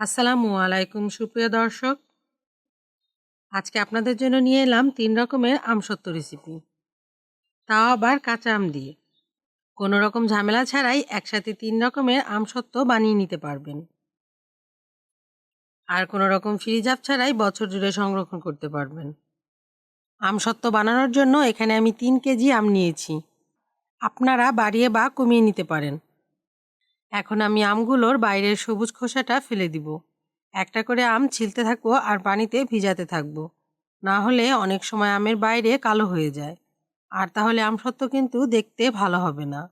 আসসালামু আলাইকুম, সুপ্রিয় দর্শক। আজকে আপনাদের জন্য নিয়ে এলাম তিন রকমের আমসত্ত্ব রেসিপি তাও আবার কাঁচা আম দিয়ে। কোনো রকম ঝামেলা ছাড়াই একসাথে তিন রকমের আমসত্ত্ব বানিয়ে নিতে পারবেন। আর কোনো রকম ফ্রিজ আপ ছাড়াই বছর জুড়ে সংরক্ষণ করতে পারবেন। আমসত্ত্ব বানানোর জন্য এখানে আমি তিন কেজি আম নিয়েছি। আপনারা বাড়িয়ে বা কমিয়ে নিতে পারেন। এখন আমি আমগুলোর বাইরের সবুজ খোসাটা ফেলে দিব। একটা করে আম ছিলতে থাকব আর পানিতে ভিজাতে থাকব। না হলে অনেক সময় আমের বাইরে কালো হয়ে যায়। আর তাহলে আম সত্ত্ব কিন্তু দেখতে ভালো হবে না।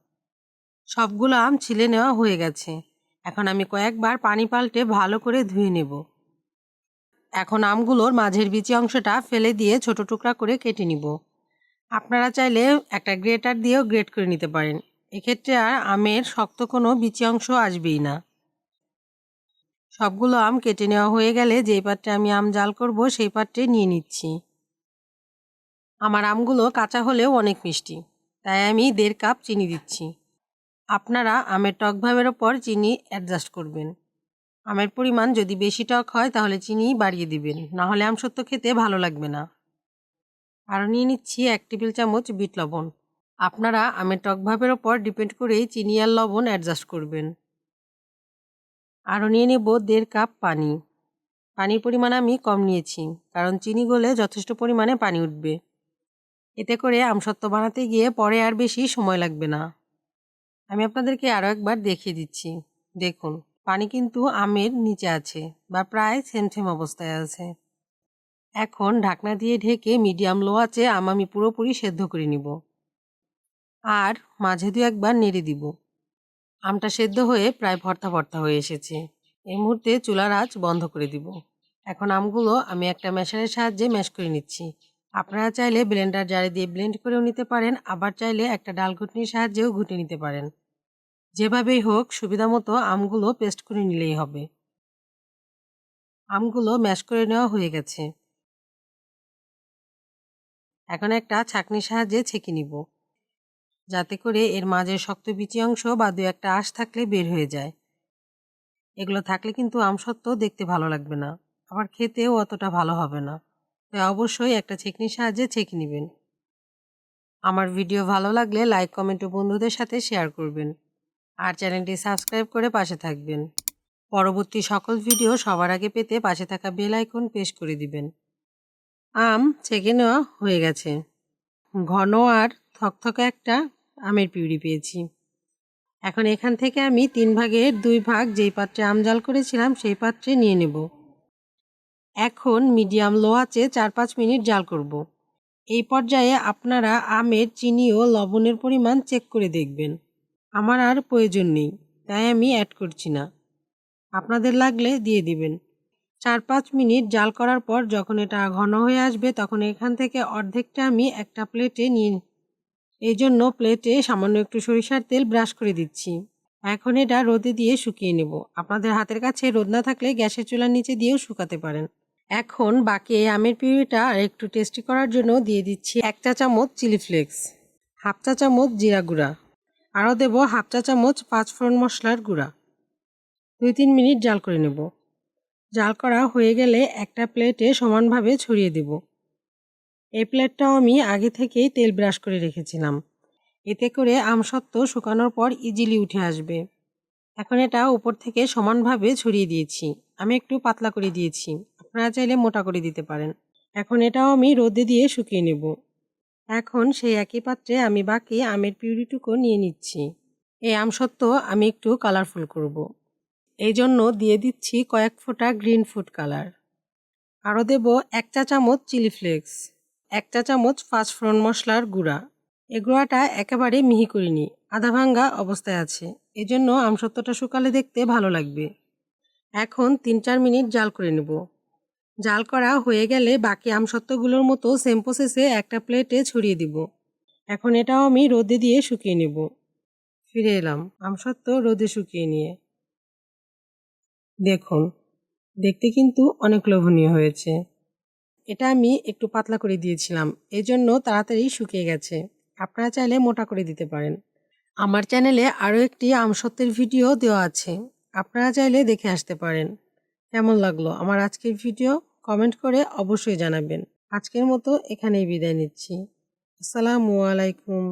সবগুলো আম ছিলে নেওয়া হয়ে গেছে। এখন আমি কয়েকবার পানি পাল্টে ভালো করে ধুয়ে নেব। এখন আমগুলোর মাঝের বিচি অংশটা ফেলে দিয়ে ছোট টুকরা করে কেটে নিব। আপনারা চাইলে একটা গ্রেটার দিয়েও গ্রেট করে নিতে পারেন। এক্ষেত্রে আর আমের শক্ত কোনো বিচি অংশ আসবেই না। সবগুলো আম কেটে নেওয়া হয়ে গেলে যেই পাত্রে আমি আম জাল করব, সেই পাত্রে নিয়ে নিচ্ছি। আমার আমগুলো কাঁচা হলেও অনেক মিষ্টি, তাই আমি দেড় কাপ চিনি দিচ্ছি। আপনারা আমের টক ভাবের ওপর চিনি অ্যাডজাস্ট করবেন। আমের পরিমাণ যদি বেশি টক হয়, তাহলে চিনি বাড়িয়ে দিবেন, না হলে আম সত্য খেতে ভালো লাগবে না। আরও নিয়ে নিচ্ছি এক টেবিল চামচ বিট লবণ। আপনারা আমের টক ভাবের ওপর ডিপেন্ড করেই চিনি আর লবণ অ্যাডজাস্ট করবেন। আরও নিয়ে নেব দেড় কাপ পানি। পানির পরিমাণ আমি কম নিয়েছি, কারণ চিনি গলে যথেষ্ট পরিমাণে পানি উঠবে। এতে করে আমসত্ত্ব বানাতে গিয়ে পরে আর বেশি সময় লাগবে না। আমি আপনাদেরকে আরও একবার দেখিয়ে দিচ্ছি। দেখুন, পানি কিন্তু আমের নিচে আছে বা প্রায় সেম সেম অবস্থায় আছে। এখন ঢাকনা দিয়ে ঢেকে মিডিয়াম লো আছে আম আমি পুরোপুরি সেদ্ধ করে নিব। আর মাঝে দু একবার নেড়ে দিব। আমটা সেদ্ধ হয়ে প্রায় ভর্তা ভর্তা হয়ে এসেছে। এই মুহূর্তে চুলার আঁচ বন্ধ করে দিব। এখন আমগুলো আমি একটা ম্যাশারের সাহায্যে ম্যাশ করে নিচ্ছি। আপনারা চাইলে ব্লেন্ডার জারে দিয়ে ব্লেন্ড করেও নিতে পারেন, আবার চাইলে একটা ডাল ঘুটনির সাহায্যেও ঘুটে নিতে পারেন। যেভাবেই হোক, সুবিধা মতো আমগুলো পেস্ট করে নিলেই হবে। আমগুলো ম্যাশ করে নেওয়া হয়ে গেছে। এখন একটা ছাকনির সাহায্যে ছেঁকে নিব। যাতে করে এর মাঝের শক্ত বিচি অংশ বা দু একটা আঁশ থাকলে বের হয়ে যায়। এগুলো থাকলে কিন্তু আমসত্ত্ব দেখতে ভালো লাগবে না। আবার খেতেও অতটা ভালো হবে না। তাই অবশ্যই একটা ছেঁকনির সাহায্যে ছেঁকে নেবেন। আমার ভিডিও ভালো লাগলে লাইক, কমেন্ট ও বন্ধুদের সাথে শেয়ার করবেন। আর চ্যানেলটি সাবস্ক্রাইব করে পাশে থাকবেন। পরবর্তী সকল ভিডিও সবার আগে পেতে পাশে থাকা বেল আইকন পেশ করে দিবেন। আম ছেঁকে নেওয়া হয়ে গেছে। ঘন আর থকথকে একটা আমের পিউরি পেয়েছি। এখন এখান থেকে আমি তিন ভাগের দুই ভাগ যেই পাত্রে আম জাল করেছিলাম, সেই পাত্রে নিয়ে নেব। এখন মিডিয়াম লো আছে চার পাঁচ মিনিট জাল করব। এই পর্যায়ে আপনারা আমের চিনি ও লবণের পরিমাণ চেক করে দেখবেন। আমার আর প্রয়োজন নেই, তাই আমি অ্যাড করছি না। আপনাদের লাগলে দিয়ে দিবেন। চার পাঁচ মিনিট জাল করার পর যখন এটা ঘন হয়ে আসবে, তখন এখান থেকে অর্ধেকটা আমি একটা প্লেটে নিয়ে এই জন্য প্লেটে সামান্য একটু সরিষার তেল ব্রাশ করে দিচ্ছি। এখন এটা রোদে দিয়ে শুকিয়ে নেব। আপনাদের হাতের কাছে রোদ না থাকলে গ্যাসের চুলার নিচে দিয়েও শুকাতে পারেন। এখন বাকি এই আমের পিউরিটা একটু টেস্টি করার জন্য দিয়ে দিচ্ছি এক চা চামচ চিলি ফ্লেক্স হাফ চা চামচ জিরা গুঁড়া, আরও দেব হাফ চা চামচ পাঁচ ফোড়ন মশলার গুঁড়া। দুই তিন মিনিট জাল করে নেব। জাল করা হয়ে গেলে একটা প্লেটে সমানভাবে ছড়িয়ে দেব। এই প্লেটটাও আমি আগে থেকেই তেল ব্রাশ করে রেখেছিলাম। এতে করে আমসত্ত্ব শুকানোর পর ইজিলি উঠে আসবে। এখন এটা উপর থেকে সমানভাবে ছড়িয়ে দিয়েছি। আমি একটু পাতলা করে দিয়েছি। আপনারা চাইলে মোটা করে দিতে পারেন। এখন এটাও আমি রোদে দিয়ে শুকিয়ে নেব। এখন সেই একই পাত্রে আমি বাকি আমের পিউরিটুকু নিয়ে নিচ্ছি। এই আমসত্ত্ব আমি একটু কালারফুল করব। এই জন্য দিয়ে দিচ্ছি কয়েক ফোঁটা গ্রিন ফুড কালার আরও দেব এক চা চামচ চিলি ফ্লেক্স এক চা চামচ ফোড়ন মশলার গুঁড়া। এ গুঁড়াটা একেবারে মিহি করিনি আধা ভাঙ্গা অবস্থায় আছে। এজন্য আমসত্ত্বটা শুকালে দেখতে ভালো লাগবে। এখন তিন চার মিনিট জাল করে নেব। জাল করা হয়ে গেলে বাকি আমসত্ত্বগুলোর মতো সেম প্রসেসে একটা প্লেটে ছড়িয়ে দিব। এখন এটাও আমি রোদে দিয়ে শুকিয়ে নেব। ফিরে এলাম আমসত্ত্ব রোদে শুকিয়ে নিয়ে। দেখুন, দেখতে কিন্তু অনেক লোভনীয় হয়েছে। এটা আমি একটু পাতলা করে দিয়েছিলাম। এই জন্য তাড়াতাড়ি শুকিয়ে গেছে। আপনারা চাইলে মোটা করে দিতে পারেন। আমার চ্যানেলে আরও একটি আমসত্ত্বের ভিডিও দেওয়া আছে। আপনারা চাইলে দেখে আসতে পারেন। কেমন লাগল আমার আজকের ভিডিও? কমেন্ট করে অবশ্যই জানাবেন। আজকের মতো এখানেই বিদায় নিচ্ছি। আসসালামু আলাইকুম।